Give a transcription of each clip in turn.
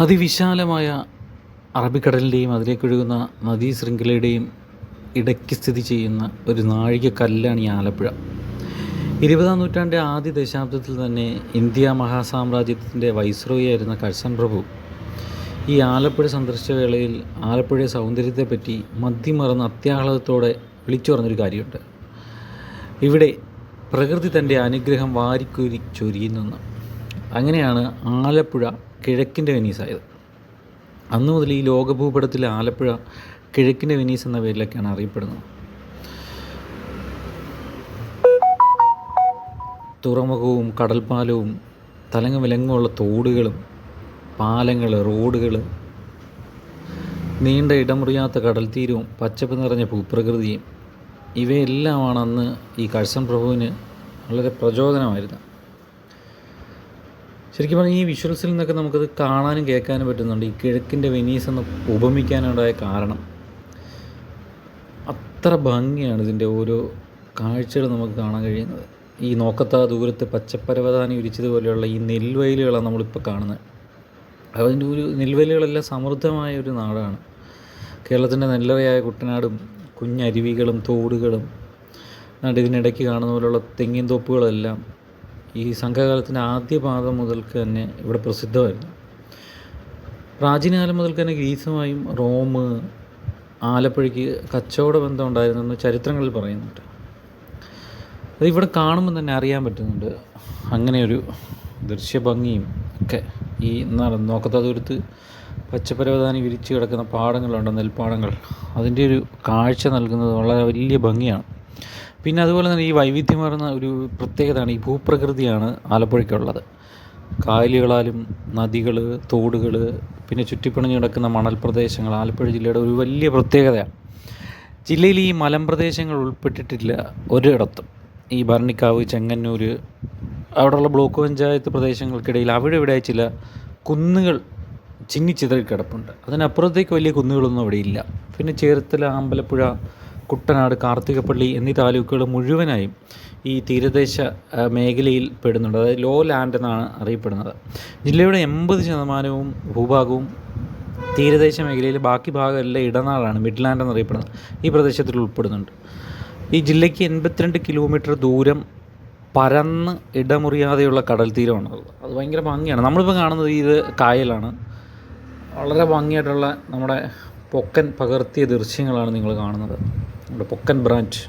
അതിവിശാലമായ അറബിക്കടലിന്റെയും അതിലേക്കൊഴുകുന്ന നദീ ശൃംഖലയുടെയും ഇടയ്ക്ക് സ്ഥിതി ചെയ്യുന്ന ഒരു നാഴികക്കല്ലാണ് ഈ ആലപ്പുഴ. ഇരുപതാം നൂറ്റാണ്ടിന്റെ ആദ്യ ദശാബ്ദത്തിൽ തന്നെ ഇന്ത്യ മഹാസാമ്രാജ്യത്തിന്റെ വൈസ്രോയി ആയിരുന്ന കഴ്സൺ പ്രഭു ഈ ആലപ്പുഴ സന്ദർശിച്ച വേളയിൽ ആലപ്പുഴ സൗന്ദര്യത്തെപ്പറ്റി മദ്യമറന്ന് അത്യാഹ്ലാദത്തോടെ വിളിച്ചു പറഞ്ഞൊരു കാര്യമുണ്ട്. ഇവിടെ പ്രകൃതി തന്റെ അനുഗ്രഹം വാരിക്കോരി ചൊരിയുന്നെന്ന് അങ്ങനെയാണ് ആലപ്പുഴ കിഴക്കിന്റെ വെനീസായത് അന്നു മുതൽ ഈ ലോകഭൂപടത്തിൽ ആലപ്പുഴ കിഴക്കിന്റെ വെനീസ് എന്ന പേരിലൊക്കെയാണ് അറിയപ്പെടുന്നത്. തുറമുഖവും കടൽപ്പാലവും തലങ്ങ വിലങ്ങുമുള്ള തോടുകളും പാലങ്ങൾ റോഡുകൾ നീണ്ട ഇടമുറിയാത്ത കടൽ തീരവും പച്ചപ്പ് നിറഞ്ഞ ഭൂപ്രകൃതിയും ഇവയെല്ലാമാണ് അന്ന് ഈ കഴ്സൺ പ്രഭുവിന് വളരെ പ്രചോദനമായിരുന്നു ശരിക്കും പറഞ്ഞാൽ ഈ വിഷ്വൽസിൽ നിന്നൊക്കെ നമുക്കത് കാണാനും കേൾക്കാനും പറ്റുന്നുണ്ട്. ഈ കിഴക്കിന്റെ വെനീസ് എന്ന് ഉപമിക്കാനുണ്ടായ കാരണം. അത്ര ഭംഗിയാണ് ഇതിന്റെ ഓരോ കാഴ്ചകൾ നമുക്ക് കാണാൻ കഴിയുന്നത്. ഈ നോക്കത്ത ദൂരത്ത് പച്ചപ്പരവതാനി വിരിച്ചതുപോലെയുള്ള ഈ നെൽവയലുകളാണ് നമ്മളിപ്പോൾ കാണുന്നത്. അതിന്റെ ഒരു നെൽവയലുകളെല്ലാം സമൃദ്ധമായ ഒരു നാടാണ്. കേരളത്തിന്റെ നെല്ലറയായ കുട്ടനാടും കുഞ്ഞരുവികളും തോടുകളും ഇതിനിടയ്ക്ക് കാണുന്ന പോലെയുള്ള തെങ്ങിൻ തോപ്പുകളെല്ലാം ഈ സംഘകാലത്തിന്റെ ആദ്യ പാദം മുതൽക്ക് തന്നെ ഇവിടെ പ്രസിദ്ധമായിരുന്നു. പ്രാചീനകാലം മുതൽക്ക് തന്നെ ഗ്രീസുമായും റോം ആലപ്പുഴയ്ക്ക് കച്ചവട ബന്ധം ഉണ്ടായിരുന്നെന്ന് ചരിത്രങ്ങളിൽ പറയുന്നുണ്ട്. അത് ഇവിടെ കാണുമ്പോൾ തന്നെ അറിയാൻ പറ്റുന്നുണ്ട്. അങ്ങനെയൊരു ദൃശ്യഭംഗിയും ഒക്കെ ഈ എന്താണ് നോക്കത്ത ദൂരത്ത് പച്ചപ്പരവധാനി വിരിച്ചു കിടക്കുന്ന പാടങ്ങളുണ്ട് നെൽപ്പാടങ്ങൾ. അതിന്റെ ഒരു കാഴ്ച നൽകുന്നത് വളരെ വലിയ ഭംഗിയാണ്. പിന്നെ അതുപോലെ തന്നെ ഈ വൈവിധ്യമാർന്ന ഒരു പ്രത്യേകതയാണ് ഈ ഭൂപ്രകൃതിയാണ് ആലപ്പുഴയ്ക്കുള്ളത്. കായലുകളാലും നദികൾ തോടുകൾ പിന്നെ ചുറ്റിപ്പണിഞ്ഞ് കിടക്കുന്ന മണൽ പ്രദേശങ്ങൾ ആലപ്പുഴ ജില്ലയുടെ ഒരു വലിയ പ്രത്യേകതയാണ്. ജില്ലയിൽ ഈ മലമ്പ്രദേശങ്ങൾ ഉൾപ്പെട്ടിട്ടില്ല ഒരിടത്തും. ഈ ഭരണിക്കാവ് ചെങ്ങന്നൂർ അവിടെയുള്ള ബ്ലോക്ക് പഞ്ചായത്ത് പ്രദേശങ്ങൾക്കിടയിൽ അവിടെ ഇവിടെ ചില കുന്നുകൾ ചിന്നിച്ചിതറി കിടപ്പുണ്ട്. അതിനപ്പുറത്തേക്ക് വലിയ കുന്നുകളൊന്നും അവിടെ ഇല്ല. പിന്നെ ചേർത്തല അമ്പലപ്പുഴ കുട്ടനാട് കാർത്തികപ്പള്ളി എന്നീ താലൂക്കുകൾ മുഴുവനായും ഈ തീരദേശ മേഖലയിൽ പെടുന്നുണ്ട്. അതായത് ലോ ലാൻഡ് എന്നാണ് അറിയപ്പെടുന്നത്. ജില്ലയുടെ എൺപത് ശതമാനവും ഭൂഭാഗവും തീരദേശ മേഖലയിൽ ബാക്കി ഭാഗമെല്ലാം ഇടനാടാണ് മിഡ് മിഡ്ലാൻഡ് എന്നറിയപ്പെടുന്നത് ഈ പ്രദേശത്തിൽ ഉൾപ്പെടുന്നുണ്ട്. ഈ ജില്ലയ്ക്ക് എൺപത്തിരണ്ട് കിലോമീറ്റർ ദൂരം പരന്ന് ഇടമുറിയാതെയുള്ള കടൽ തീരമാണ്. അത് ഭയങ്കര ഭംഗിയാണ്. നമ്മളിപ്പോൾ കാണുന്നത് ഇത് കായലാണ്. വളരെ ഭംഗിയായിട്ടുള്ള നമ്മുടെ പൊക്കൻ പകർത്തിയ ദൃശ്യങ്ങളാണ് നിങ്ങൾ കാണുന്നത്. നമ്മുടെ പൊക്കൻ ബ്രാഞ്ച്.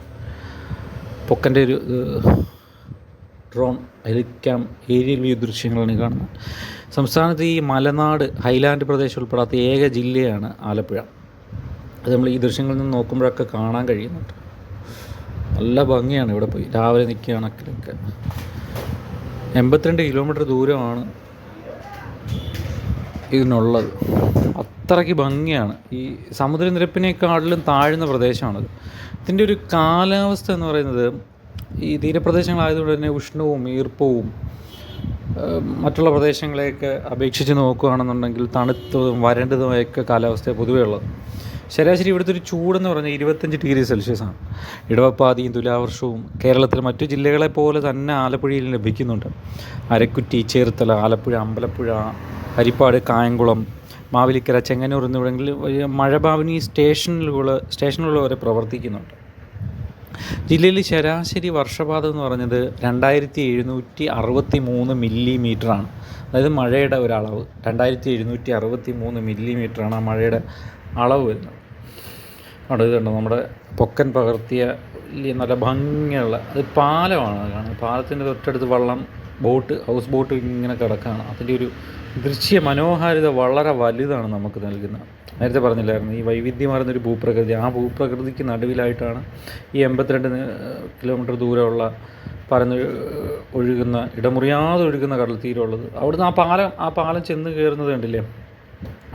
പൊക്കന്റെ ഒരു ഡ്രോൺ ഹെലിക്യാം ഏരിയൽ വ്യൂ ദൃശ്യങ്ങളാണ് കാണുന്നത്. സംസ്ഥാനത്ത് ഈ മലനാട് ഹൈലാൻഡ് പ്രദേശം ഉൾപ്പെടാത്ത ഏക ജില്ലയാണ് ആലപ്പുഴ. അത് നമ്മൾ ഈ ദൃശ്യങ്ങളിൽ നിന്ന് നോക്കുമ്പോഴൊക്കെ കാണാൻ കഴിയുന്നുണ്ട്. നല്ല ഭംഗിയാണ് ഇവിടെ പോയി. രാവിലെ നിൽക്കുകയാണെങ്കിലൊക്കെ എൺപത്തിരണ്ട് കിലോമീറ്റർ ദൂരമാണ് ഇതിനുള്ളത്. അത്രയ്ക്ക് ഭംഗിയാണ്. ഈ സമുദ്രനിരപ്പിനേക്കാളിലും താഴ്ന്ന പ്രദേശമാണത് ഇതിന്റെ ഒരു കാലാവസ്ഥ എന്ന് പറയുന്നത് ഈ തീരപ്രദേശങ്ങളായതുകൊണ്ട് തന്നെ ഉഷ്ണവും ഈർപ്പവും മറ്റുള്ള പ്രദേശങ്ങളെയൊക്കെ അപേക്ഷിച്ച് നോക്കുകയാണെന്നുണ്ടെങ്കിൽ തണുത്തതും വരണ്ടതുമായൊക്കെ കാലാവസ്ഥ പൊതുവേ ഉള്ളത്. ശരാശരി ഇവിടുത്തെ ഒരു ചൂടെന്ന് പറഞ്ഞാൽ ഇരുപത്തഞ്ച് ഡിഗ്രി സെൽഷ്യസാണ് ഇടവപ്പാതിയും തുലാവർഷവും കേരളത്തിലെ മറ്റു ജില്ലകളെ പോലെ തന്നെ ആലപ്പുഴയിൽ ലഭിക്കുന്നുണ്ട്. അരക്കുറ്റി ചേർത്തല ആലപ്പുഴ അമ്പലപ്പുഴ ഹരിപ്പാട് കായംകുളം മാവിലിക്കര ചെങ്ങന്നൂർ എന്നിവിടങ്ങളിൽ മഴഭാവിനി സ്റ്റേഷനുകൾ സ്റ്റേഷനുകൾ വരെ പ്രവർത്തിക്കുന്നുണ്ട്. ജില്ലയിൽ ശരാശരി വർഷപാതം എന്ന് പറഞ്ഞത് രണ്ടായിരത്തി എഴുന്നൂറ്റി അറുപത്തി മൂന്ന് മില്ലിമീറ്ററാണ്. അതായത് മഴയുടെ ഒരളവ്. രണ്ടായിരത്തി എഴുന്നൂറ്റി അറുപത്തി മൂന്ന് മില്ലിമീറ്ററാണ് ആ മഴയുടെ അളവ് വരുന്നത് അവിടെ നമ്മുടെ പൊക്കൻ പകർത്തിയ നല്ല ഭംഗിയുള്ള അത് പാലമാണ് കാണുന്നത്. പാലത്തിന്റെ തൊട്ടടുത്ത് വള്ളം ബോട്ട് ഹൗസ് ബോട്ട് ഇങ്ങനെ കിടക്കുകയാണ് അതിന്റെ ഒരു ദൃശ്യ മനോഹാരിത വളരെ വലുതാണ് നമുക്ക് നൽകുന്നത്. നേരത്തെ പറഞ്ഞില്ലായിരുന്നു ഈ വൈവിധ്യമാർന്ന ഒരു ഭൂപ്രകൃതി. ആ ഭൂപ്രകൃതിക്ക് നടുവിലായിട്ടാണ് ഈ എൺപത്തിരണ്ട് കിലോമീറ്റർ ദൂരമുള്ള പരന്ന് ഒഴുകുന്ന ഇടമുറിയാതെ ഒഴുകുന്ന കടൽ തീരമുള്ളത് അവിടുന്ന് ആ പാലം ആ പാലം ചെന്ന് കയറുന്നത് കണ്ടില്ലേ?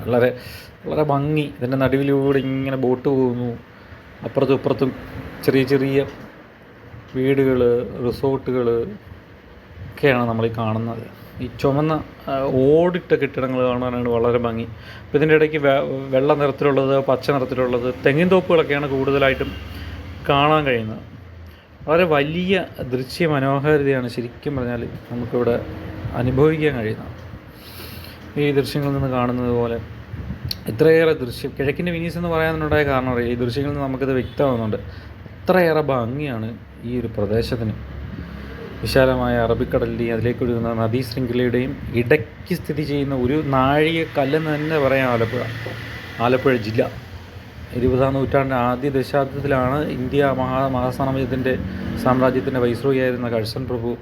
വളരെ വളരെ ഭംഗി. ഇതിന്റെ നടുവിലൂടെ ഇങ്ങനെ ബോട്ട് പോകുന്നു. അപ്പുറത്തും ഇപ്പുറത്തും ചെറിയ ചെറിയ വീടുകൾ റിസോർട്ടുകൾ ഒക്കെയാണ് നമ്മൾ ഈ കാണുന്നത്. ഈ ചുമന്ന ഓടിട്ട കെട്ടിടങ്ങൾ കാണാനാണ് വളരെ ഭംഗി. അപ്പോൾ ഇതിന്റെ ഇടയ്ക്ക് വെള്ള നിറത്തിലുള്ളത് പച്ച നിറത്തിലുള്ളത് തെങ്ങിൻ തോപ്പുകളൊക്കെയാണ് കൂടുതലായിട്ടും കാണാൻ കഴിയുന്നത്. വളരെ വലിയ ദൃശ്യ മനോഹാരിതയാണ് ശരിക്കും പറഞ്ഞാൽ നമുക്കിവിടെ അനുഭവിക്കാൻ കഴിയുന്നത്. ഈ ദൃശ്യങ്ങളിൽ നിന്ന് കാണുന്നത് പോലെ ഇത്രയേറെ ദൃശ്യം കിഴക്കിന്റെ വിനീസ് എന്ന് പറയാനുണ്ടായ കാരണം അറിയാം ഈ ദൃശ്യങ്ങളിൽ നിന്ന് നമുക്കത് വ്യക്തമാകുന്നുണ്ട്. അത്രയേറെ ഭംഗിയാണ് ഈ ഒരു പ്രദേശത്തിന്. വിശാലമായ അറബിക്കടലിന്റെയും അതിലേക്ക് ഒഴുകുന്ന നദീ ശൃംഖലയുടെയും ഇടയ്ക്ക് സ്ഥിതി ചെയ്യുന്ന ഒരു നാഴിക കല്ലെന്ന് തന്നെ പറയാം ആലപ്പുഴ ആലപ്പുഴ ജില്ല. ഇരുപതാം നൂറ്റാണ്ടിന്റെ ആദ്യ ദശാബ്ദത്തിലാണ് ഇന്ത്യ മഹാ മഹാസാമ്രാജ്യത്തിന്റെ സാമ്രാജ്യത്തിന്റെ വൈസ്രോയി ആയിരുന്ന കഴ്സൺ പ്രഭു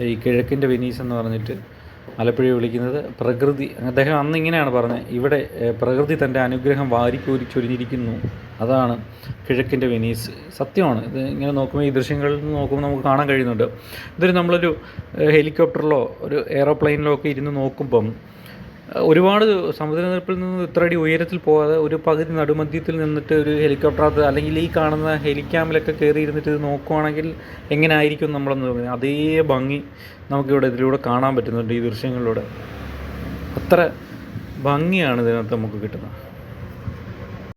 ഈ കിഴക്കിന്റെ വെനീസ് എന്ന് പറഞ്ഞിട്ട് ആലപ്പുഴയെ വിളിക്കുന്നത് പ്രകൃതി. അദ്ദേഹം അന്ന് ഇങ്ങനെയാണ് പറഞ്ഞത്. ഇവിടെ പ്രകൃതി തന്റെ അനുഗ്രഹം വാരിക്കോരി ചൊരിഞ്ഞിരിക്കുന്നു. അതാണ് കിഴക്കിന്റെ വെനീസ്. സത്യമാണ്. ഇത് ഇങ്ങനെ നോക്കുമ്പോൾ ഈ ദൃശ്യങ്ങളിൽ നിന്ന് നോക്കുമ്പോൾ നമുക്ക് കാണാൻ കഴിയുന്നുണ്ട്. ഇതൊരു നമ്മളൊരു ഹെലികോപ്റ്ററിലോ ഒരു എയറോപ്ലെയിനിലോ ഒക്കെ ഇരുന്ന് നോക്കുമ്പം ഒരുപാട് സമുദ്രനിരപ്പിൽ നിന്ന് ഇത്ര അടി ഉയരത്തിൽ പോകാതെ ഒരു പകുതി നടുമധ്യത്തിൽ നിന്നിട്ട് ഒരു ഹെലികോപ്റ്റർ അല്ലെങ്കിൽ ഈ കാണുന്ന ഹെലിക്യാമിലൊക്കെ കയറി ഇരുന്നിട്ട് ഇത് നോക്കുവാണെങ്കിൽ എങ്ങനെ ആയിരിക്കും നമ്മളെന്ന് തോന്നുന്നത് അതേ ഭംഗി നമുക്കിവിടെ ഇതിലൂടെ കാണാൻ പറ്റുന്നുണ്ട് ഈ ദൃശ്യങ്ങളിലൂടെ. അത്ര ഭംഗിയാണ് ഇതിനകത്ത് നമുക്ക് കിട്ടുന്നത്.